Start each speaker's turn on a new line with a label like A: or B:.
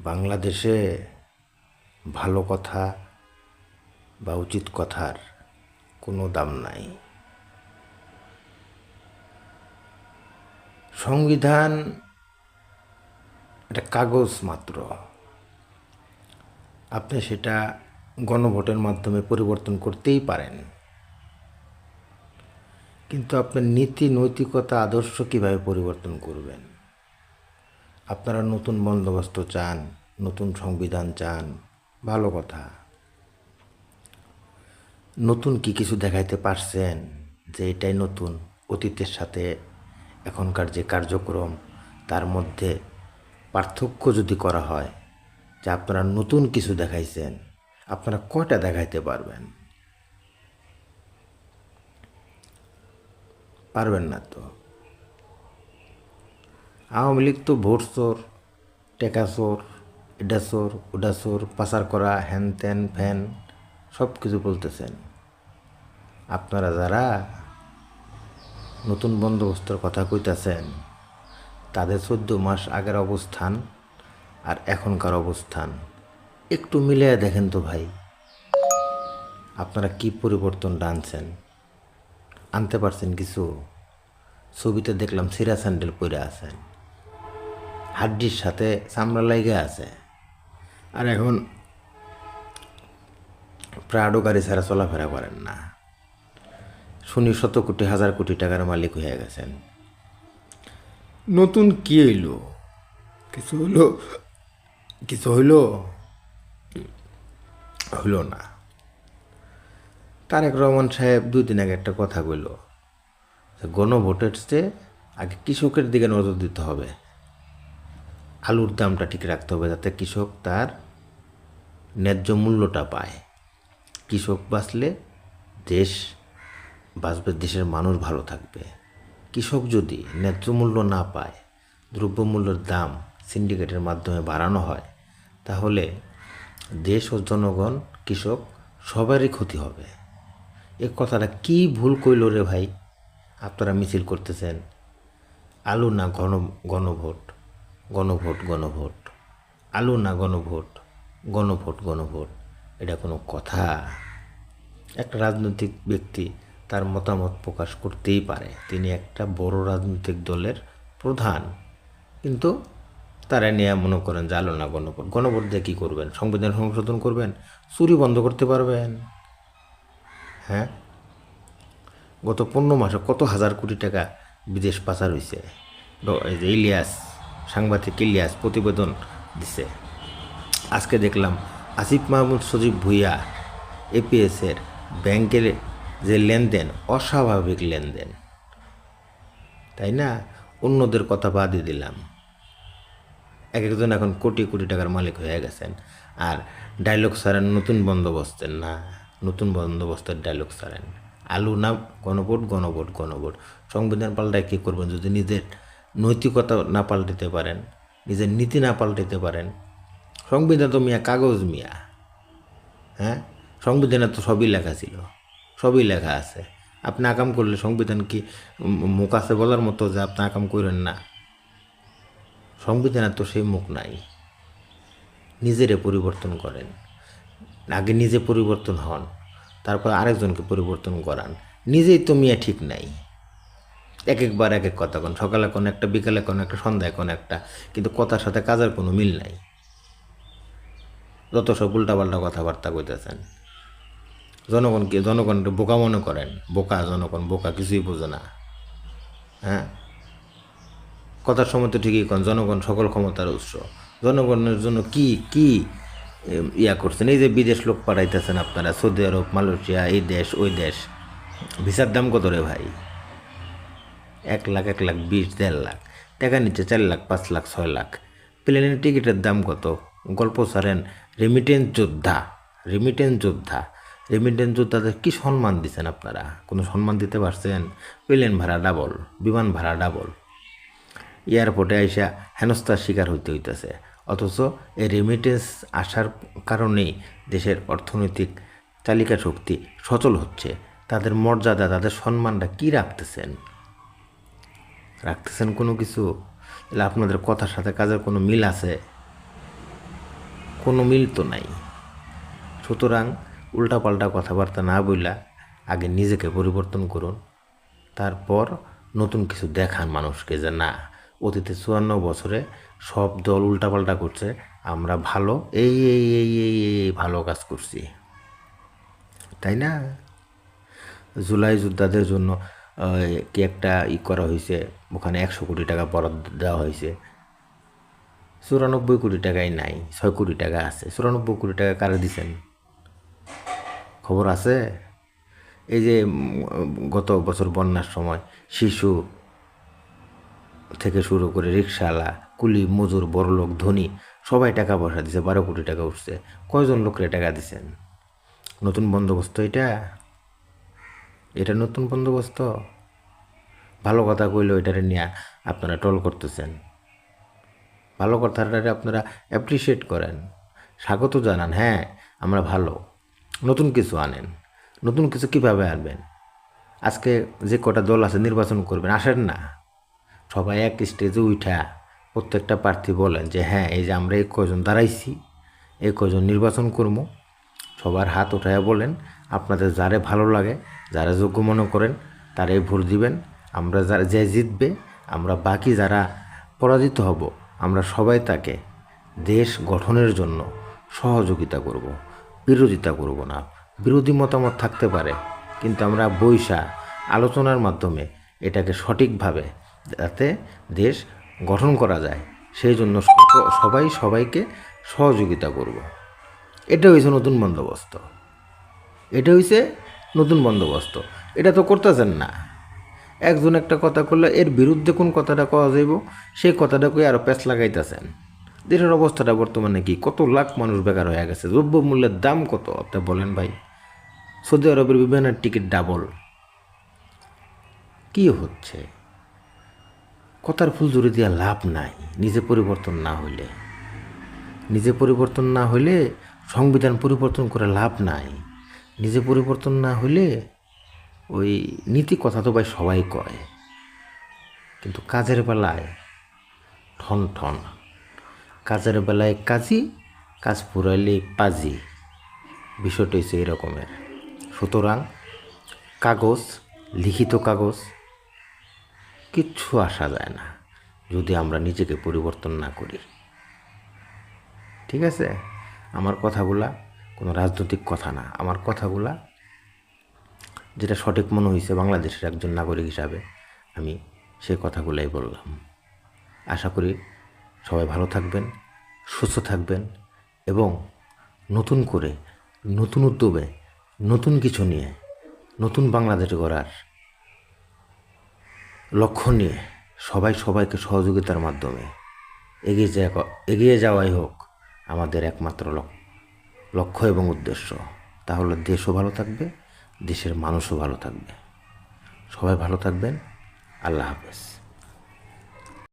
A: বাংলাদেশে ভালো কথা বা উচিত কথার কোনো দাম নাই। সংবিধান একটা কাগজ মাত্র। আপনি সেটা গণভোটের মাধ্যমে পরিবর্তন করতেই পারেন। কিন্তু আপনার নীতি নৈতিকতা আদর্শ কীভাবে পরিবর্তন করবেন? আপনারা নতুন বন্দোবস্ত চান, নতুন সংবিধান চান, ভালো কথা। নতুন কি কিছু দেখাইতে পারছেন যে এটাই নতুন? অতীতের সাথে এখনকার যে কার্যক্রম, তার মধ্যে পার্থক্য যদি করা হয়, যে আপনারা নতুন কিছু দেখাইছেন, আপনারা কয়টা দেখাইতে পারবেন? পারবেন না তো। আওয়ামী লীগ তো ভোট চোর, টেকা চোর, এটা চোর, ওটা চোর, পাচার করা হ্যান ত্যান ফ্যান সব কিছু বলতেছেন। আপনারা যারা নতুন বন্দোবস্তর কথা কইতাছেন, তাদের চোদ্দ মাস আগের অবস্থান আর এখনকার অবস্থান, একটু মিলিয়ে দেখেন তো ভাই, আপনারা কি পরিবর্তন আনছেন আনতে পারছেন কিছু? ছবিতে দেখলাম সিরা স্যান্ডেল পরে আছেন। হাড্ডির সাথে চামড়া লাইগে আছে। আর এখন প্রাডো গাড়ি ছাড়া চলাফেরা করেন না। শুনি শত কোটি, হাজার কোটি টাকার মালিক হয়ে গেছেন। নতুন কি হইল? কিছু হইল? কিছু হইল? হইল না। তারেক রহমান সাহেব দুই দিন আগে একটা কথা কইল গণভোটের চেয়ে আগে কৃষকের দিকে নজর দিতে হবে। আলুর দামটা ঠিক রাখতে হবে যাতে কৃষক তার ন্যায্য মূল্যটা পায়। কৃষক বাঁচলে দেশ বাঁচবে, দেশের মানুষ ভালো থাকবে। কৃষক যদি ন্যায্য মূল্য না পায় দ্রব্যমূল্যের দাম সিন্ডিকেটের মাধ্যমে বাড়ানো হয়, তাহলে দেশ ও জনগণ, কৃষক সবারই ক্ষতি হবে। এ কথাটা কি ভুল কইল রে ভাই? আপনারা মিছিল করতেছেন। আলু না গণ গণভোট গণভোট গণভোট। আলো না গণভোট? গণভোট গণভোট। এটা কোনো কথা? একটা রাজনৈতিক ব্যক্তি তার মতামত প্রকাশ করতেই পারে। তিনি একটা বড় রাজনৈতিক দলের প্রধান। কিন্তু তারা নিয়ে মনে করেন যে আলো না গণভোট। গণভোট দিয়ে কী করবেন? সংবিধান সংশোধন করবেন? চুরি বন্ধ করতে পারবেন? হ্যাঁ? গত পনেরো মাসে কত হাজার কোটি টাকা বিদেশ পাচার হয়েছে ইলিয়াস। সাংবাদিক ইলিয়াস প্রতিবেদন দিছে। আজকে দেখলাম আসিফ মাহমুদ, সজীব ভুইয়া, এপিএসের ব্যাংকের যে লেনদেন, অস্বাভাবিক লেনদেন। তাই না? অন্যদের কথা বাদই দিলাম। এক একজন এখন কোটি কোটি টাকার মালিক হয়ে গেছেন। আর ডায়লগ সারেন নতুন বন্দোবস্তের না। নতুন বন্দোবস্তের ডায়লগ সারেন। আলু না, গণভোট গণভোট গণভোট। সংবিধান পাল্টায় কী করবেন? যদি নিজের নৈতিকতা না পাল্টাতে পারেন, নিজের নীতি না পাল্টাতে পারেন। সংবিধান তো মিয়া, কাগজ মিয়া। হ্যাঁ? সংবিধানে তো সবই লেখা ছিল, সবই লেখা আছে। আপনি আকাম করলে সংবিধান কি মুখ আছে বলার মতো যে আপনি আকাম করেন না? সংবিধানে তো সেই মুখ নাই। নিজেরে পরিবর্তন করেন। আগে নিজে পরিবর্তন হন, তারপর আরেকজনকে পরিবর্তন করান। নিজেই তো মিয়া ঠিক নাই। এক একবার এক এক কথা কোন, সকালে কোন একটা, বিকালে কোন একটা, সন্ধ্যায় কোন একটা, কিন্তু কথার সাথে কাজের কোনো মিল নাই। যত সব উল্টাপাল্টা কথাবার্তা কইতেছেন। জনগণকে জনগণকে বোকা মনে করেন। বোকা, জনগণ বোকা কিছুই বোঝে না। হ্যাঁ? কথার সময় তো ঠিকই কন, জনগণ সকল ক্ষমতার উৎস। জনগণের জন্য কি কি ইয়া করছেন? এই যে বিদেশ লোক পাঠাইতেছেন আপনারা, সৌদি আরব, মালয়েশিয়া, এই দেশ, ওই দেশ। ভিসার দাম কত রে ভাই? এক লাখ এক লাখ বিশ, দেড় লাখ। টাকা নিচ্ছে চার লাখ, পাঁচ লাখ, ছয় লাখ। প্লেনের টিকিটের দাম কত? গল্প সারেন রেমিটেন্স যোদ্ধা রেমিটেন্স যোদ্ধা। রেমিটেন্স যোদ্ধাদের কী সম্মান দিচ্ছেন আপনারা? কোনো সম্মান দিতে পারছেন? প্লেন ভাড়া ডাবল বিমান ভাড়া ডাবল এয়ারপোর্টে আইসা হেনস্থার শিকার হইতে হইতেছে। অথচ এই রেমিটেন্স আসার কারণেই দেশের অর্থনৈতিক চালিকা শক্তি সচল হচ্ছে। তাদের মর্যাদা, তাদের সম্মানটা কী রাখতেছেন? রাখতেছেন কোনো কিছু? তাহলে আপনাদের কথার সাথে কাজের কোনো মিল আছে? কোনো মিল তো নাই। সুতরাং উল্টাপাল্টা কথাবার্তা না বইলা আগে নিজেকে পরিবর্তন করুন, তারপর নতুন কিছু দেখান মানুষকে যে না, অতীতে চুয়ান্ন বছরে সব দল উল্টাপাল্টা করছে, আমরা ভালো, এই এই এই এই এই ভালো কাজ করছি। তাই না? জুলাই যোদ্ধাদের জন্য কি একটা ই করা হয়েছে ওখানে একশো কোটি টাকা বরাদ্দ দেওয়া হয়েছে চুরানব্বই কোটি টাকাই নাই, ছয় কোটি টাকা আছে। চুরানব্বই কোটি টাকা কারে দিছেন? খবর আছে? এই যে গত বছর বন্যার সময় শিশু থেকে শুরু করে রিক্সাওয়ালা কুলি, মজুর, বড়লোক, ধনী, সবাই টাকা পয়সা দিছে, বারো কোটি টাকা উঠছে। কয়জন লোকরে টাকা দিছেন? নতুন বন্দোবস্ত এটা? এটা নতুন বন্দোবস্ত? ভালো কথা কইলে ওইটারে নিয়ে আপনারা টল করতেছেন। ভালো কথাটারে আপনারা অ্যাপ্রিসিয়েট করেন। স্বাগত জানান হ্যাঁ আমরা ভালো। নতুন কিছু আনেন। নতুন কিছু কীভাবে আনবেন? আজকে যে কটা দল আছে নির্বাচন করবেন, আসেন না। সবাই এক স্টেজে উঠা প্রত্যেকটা প্রার্থী বলেন যে হ্যাঁ এই যে আমরা এই কজন দাঁড়াইছি, এই কজন নির্বাচন করব সবার হাত উঠাইয়া বলেন আপনাদের যারে ভালো লাগে, যারা যোগ্য মনে করেন, তারাই ভোট দিবেন। আমরা যারা যে জিতবে, আমরা বাকি যারা পরাজিত হব, আমরা সবাই তাকে দেশ গঠনের জন্য সহযোগিতা করব, বিরোধিতা করব না। বিরোধী মতামত থাকতে পারে, কিন্তু আমরা বৈশা আলোচনার মাধ্যমে এটাকে সঠিকভাবে যাতে দেশ গঠন করা যায়, সেই জন্য সবাই সবাইকে সহযোগিতা করব। এটা হয়েছে নতুন বন্দোবস্ত। এটা হয়েছে নতুন বন্দোবস্ত। এটা তো করতেছেন না। একজন একটা কথা করলে এর বিরুদ্ধে কোন কথাটা কওয়া যাইব, সেই কথাটা কই আরও প্যাঁচ লাগাইতেছেন। দেশের অবস্থাটা বর্তমানে কি? কত লাখ মানুষ বেকার হয়ে গেছে দ্রব্য মূল্যের দাম কত? আপনি বলেন ভাই। সৌদি আরবের বিমানের টিকিট ডাবল। কি হচ্ছে? কথার ফুল জুড়ে দেওয়া লাভ নাই, নিজে পরিবর্তন না হইলে। নিজে পরিবর্তন না হইলে সংবিধান পরিবর্তন করে লাভ নাই। নিজে পরিবর্তন না হলে ওই নীতি কথা তো ভাই সবাই কয়। কিন্তু কাজের বেলায় ঠন ঠন। কাজের বেলায় কাজী, কাজ পুরাইলে পাজি। বিষয়টা হচ্ছে এরকমের। সুতরাং কাগজ, লিখিত কাগজ কিচ্ছু আসা যায় না, যদি আমরা নিজেকে পরিবর্তন না করি। ঠিক আছে? আমার কথাগুলা কোনো রাজনৈতিক কথা না। আমার কথাগুলা যেটা সঠিক মনে হয়েছে বাংলাদেশের একজন নাগরিক হিসাবে আমি সেই কথাগুলাই বললাম। আশা করি সবাই ভালো থাকবেন, সুস্থ থাকবেন এবং নতুন করে নতুন উদ্যোগে নতুন কিছু নিয়ে, নতুন বাংলাদেশ গড়ার লক্ষ্য নিয়ে সবাই সবাইকে সহযোগিতার মাধ্যমে এগিয়ে যাওয়া এগিয়ে যাওয়াই হোক আমাদের একমাত্র লক- লক্ষ্য এবং উদ্দেশ্য। তাহলে দেশও ভালো থাকবে, দেশের মানুষও ভালো থাকবে। সবাই ভালো থাকবেন। আল্লাহ হাফেজ।